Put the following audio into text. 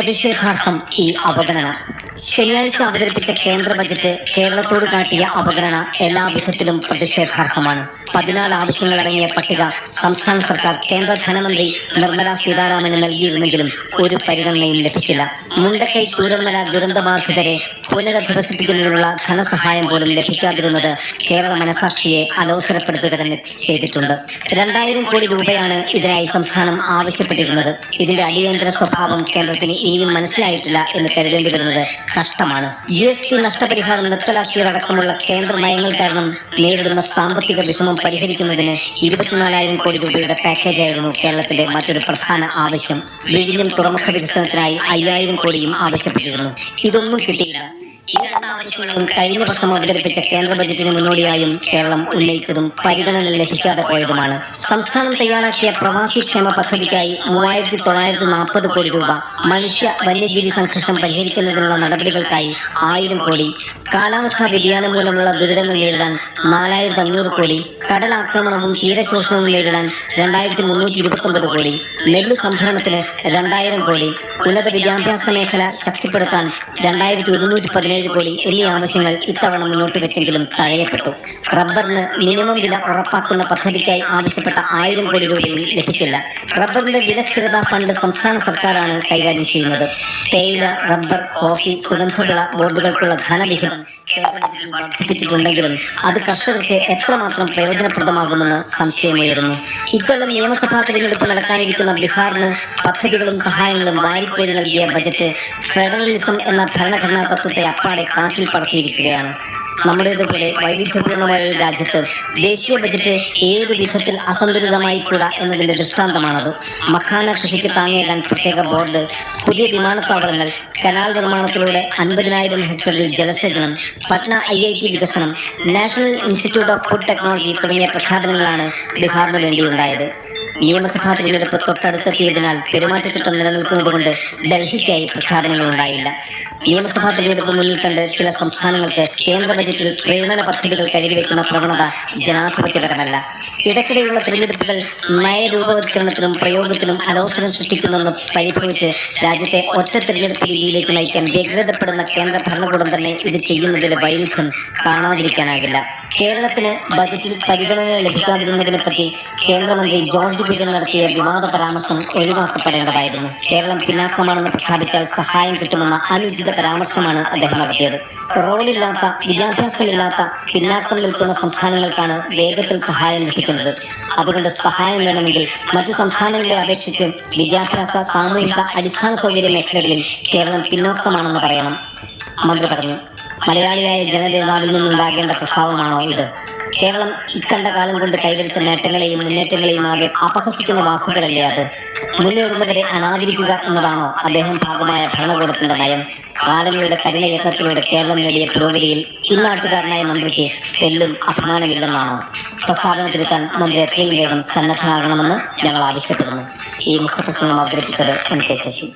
പ്രതിഷേധാർഹം ഈ അവഗണന. ശനിയാഴ്ച അവതരിപ്പിച്ച കേന്ദ്ര ബജറ്റ് കേരളത്തോട് കാട്ടിയ അവഗണന എല്ലാവിധത്തിലും പ്രതിഷേധാർഹമാണ്. പതിനാല് ആവശ്യങ്ങളടങ്ങിയ പട്ടിക സംസ്ഥാന സർക്കാർ കേന്ദ്ര ധനമന്ത്രി നിർമ്മല സീതാരാമന് നൽകിയിരുന്നെങ്കിലും ഒരു പരിഗണനയും ലഭിച്ചില്ല. മുണ്ടക്കൈ ചൂരന്മല ദുരന്തബാധിതരെ പുനരധിവസിപ്പിക്കുന്നതിനുള്ള ധനസഹായം പോലും ലഭിക്കാതിരുന്നത് കേരള മനസാക്ഷിയെ അലോസരപ്പെടുത്തുക തന്നെ ചെയ്തിട്ടുണ്ട്. രണ്ടായിരം കോടി രൂപയാണ് ഇതിനായി സംസ്ഥാനം ആവശ്യപ്പെട്ടിരുന്നത്. ഇതിന്റെ അടിയന്തര സ്വഭാവം കേന്ദ്രത്തിന് ഇനിയും മനസ്സിലായിട്ടില്ല എന്ന് കരുതേണ്ടി വരുന്നത് കഷ്ടമാണ് ജി എസ് ടി നഷ്ടപരിഹാരം നിർത്തലാക്കിയതടക്കമുള്ള കേന്ദ്ര നയങ്ങൾ കാരണം നേരിടുന്ന സാമ്പത്തിക വിഷമം പരിഹരിക്കുന്നതിന് ഇരുപത്തിനാലായിരം കോടി രൂപയുടെ പാക്കേജ് ആയിരുന്നു കേരളത്തിന്റെ മറ്റൊരു പ്രധാന ആവശ്യം. വിഴിഞ്ഞം തുറമുഖ വികസനത്തിനായി അയ്യായിരം കോടിയും ആവശ്യപ്പെട്ടിരുന്നു. ഇതൊന്നും കിട്ടിയില്ല. ഈ ആവശ്യങ്ങളും കഴിഞ്ഞ വർഷം അവതരിപ്പിച്ച കേന്ദ്ര ബജറ്റിന് മുന്നോടിയായും കേരളം ഉന്നയിച്ചതും പരിഗണന ലഭിക്കാതെ പോയതുമാണ്. സംസ്ഥാനം തയ്യാറാക്കിയ പ്രവാസി ക്ഷേമ പദ്ധതിക്കായി മൂവായിരത്തി തൊള്ളായിരത്തി നാൽപ്പത് കോടി രൂപ മനുഷ്യ വന്യജീവി സംഘർഷം പരിഹരിക്കുന്നതിനുള്ള നടപടികൾക്കായി ആയിരം കോടി. കാലാവസ്ഥാ വ്യതിയാനം മൂലമുള്ള ദുരിതങ്ങൾ നേരിടാൻ നാലായിരത്തി അഞ്ഞൂറ് കോടി. കടലാക്രമണവും തീരശോഷണവും നേരിടാൻ രണ്ടായിരത്തി മുന്നൂറ്റി ഇരുപത്തി ഒമ്പത് കോടി. നെല്ല് സംഭരണത്തിന് രണ്ടായിരം കോടി. ഉന്നത വിദ്യാഭ്യാസ മേഖല ശക്തിപ്പെടുത്താൻ രണ്ടായിരത്തി ഒരുന്നൂറ്റി പതിനേഴ് കോടി എന്നീ ആവശ്യങ്ങൾ ഇത്തവണ മുന്നോട്ട് വെച്ചെങ്കിലും തഴയപ്പെട്ടു. റബ്ബറിന് മിനിമം വില ഉറപ്പാക്കുന്ന പദ്ധതിക്കായി ആവശ്യപ്പെട്ട ആയിരം കോടി രൂപയും ലഭിച്ചില്ല. റബ്ബറിന്റെ വില സ്ഥിരത ഫണ്ട് സംസ്ഥാന സർക്കാരാണ് കൈകാര്യം ചെയ്യുന്നത്. തേയില റബ്ബർ കോഫി സുഗന്ധവിള ബോർഡുകൾക്കുള്ള ധനവിഹിതം വർദ്ധിപ്പിച്ചിട്ടുണ്ടെങ്കിലും അത് കർഷകർക്ക് എത്രമാത്രം പ്രയോജനപ്രദമാകുമെന്ന് സംശയമുയരുന്നു. ഇക്കൊല്ലം നിയമസഭാ തിരഞ്ഞെടുപ്പ് നടക്കാനിരിക്കുന്ന ബീഹാറിന് പദ്ധതികളും സഹായങ്ങളും വാരിക്കോരി നൽകിയ ബജറ്റ് ഫെഡറലിസം എന്ന ഭരണഘടനാ തത്വത്തെ അപ്പാടെ കാറ്റിൽ പറത്തിയിരിക്കുകയാണ് നമ്മുടേതുപോലെ വൈവിധ്യപൂർണമായ ഒരു രാജ്യത്ത് ദേശീയ ബജറ്റ് ഏത് വിധത്തിൽ അസന്തുലിതമായി കൂടാ എന്നതിന്റെ ദൃഷ്ടാന്തമാണത്. മഖാന കൃഷിക്ക് താങ്ങേകാൻ പ്രത്യേക ബോർഡ് പുതിയ വിമാനത്താവളങ്ങൾ കനാൽ നിർമ്മാണത്തിലൂടെ അൻപതിനായിരം ഹെക്ടറിൽ ജലസേചനം പട്ന ഐ ഐ ടി വികസനം national institute of food technology തുടങ്ങിയ പ്രഖ്യാപനങ്ങളാണ് ബീഹാറിന് വേണ്ടിയുണ്ടായത്. നിയമസഭാ തിരഞ്ഞെടുപ്പ് തൊട്ടടുത്തെത്തിയതിനാൽ പെരുമാറ്റച്ചട്ടം നിലനിൽക്കുന്നതുകൊണ്ട് ഡൽഹിക്കായി പ്രഖ്യാപനങ്ങൾ ഉണ്ടായില്ല നിയമസഭാ തിരഞ്ഞെടുപ്പ് മുന്നിൽ കണ്ട് ചില സംസ്ഥാനങ്ങൾക്ക് കേന്ദ്ര ബജറ്റിൽ പ്രേരണ പദ്ധതികൾ കരുതിവെക്കുന്ന പ്രവണത ജനാധിപത്യപരമല്ല. ഇടയ്ക്കിടെയുള്ള തിരഞ്ഞെടുപ്പുകൾ നയരൂപവത്കരണത്തിനും പ്രയോഗത്തിനും അലോസരം സൃഷ്ടിക്കുന്നെന്ന് പരിഭവിച്ച് രാജ്യത്തെ ഒറ്റ തിരഞ്ഞെടുപ്പ് രീതിയിലേക്ക് നയിക്കാൻ വ്യഗ്രതപ്പെടുന്ന കേന്ദ്ര ഭരണകൂടം തന്നെ ഇത് ചെയ്യുന്നതിലെ വൈരുദ്ധ്യം കാണാതിരിക്കാനാകില്ല. കേരളത്തിന് ബജറ്റിൽ പരിഗണന ലഭിക്കാതിരുന്നതിനെ പറ്റി കേന്ദ്രമന്ത്രി ജോർജ് കുര്യൻ നടത്തിയ വിവാദ പരാമർശം ഒഴിവാക്കപ്പെടേണ്ടതായിരുന്നു. കേരളം പിന്നാക്കമാണെന്ന് പ്രഖ്യാപിച്ചാൽ സഹായം കിട്ടുമെന്ന അനുചിത പരാമർശമാണ് അദ്ദേഹം നടത്തിയത്. റോഡില്ലാത്ത വിദ്യാഭ്യാസമില്ലാത്ത പിന്നാക്കം നിൽക്കുന്ന സംസ്ഥാനങ്ങൾക്കാണ് വേഗത്തിൽ സഹായം ലഭിക്കുന്നത്. അതുകൊണ്ട് സഹായം വേണമെങ്കിൽ മറ്റു സംസ്ഥാനങ്ങളെ അപേക്ഷിച്ച് വിദ്യാഭ്യാസ സാമൂഹിക അടിസ്ഥാന സൗകര്യ മേഖലകളിൽ കേരളം പിന്നോക്കമാണെന്ന് പറയണം. മന്ത്രി പറഞ്ഞു. മലയാളിയായ ജനനേതാവിൽ നിന്നുണ്ടാകേണ്ട പ്രസ്താവമാണോ ഇത്? കേരളം ഇക്കണ്ട കാലം കൊണ്ട് കൈവരിച്ച നേട്ടങ്ങളെയും മുന്നേറ്റങ്ങളെയും ആകെ അപഹസിക്കുന്ന വാക്കുകളല്ലേ അത്? മുന്നേറുന്നവരെ അനാദരിക്കുക എന്നതാണോ അദ്ദേഹം ഭാഗമായ ഭരണകൂടത്തിന്റെ നയം? കാലങ്ങളുടെ കഠിനയത്നത്തിലൂടെ കേരളം നേടിയ പുരോഗതിയിൽ ഇന്നാട്ടുകാരനായ മന്ത്രിക്ക് തെല്ലും അഭിമാനമില്ലെന്നാണോ? പ്രസ്താവന തിരുത്താൻ മന്ത്രി എത്രയും വേഗം സന്നദ്ധനാകണമെന്ന് ഞങ്ങൾ ആവശ്യപ്പെടുന്നു. ഈ മുഖപ്രസംഗം അവതരിപ്പിച്ചത് എൻ കെ ശശി.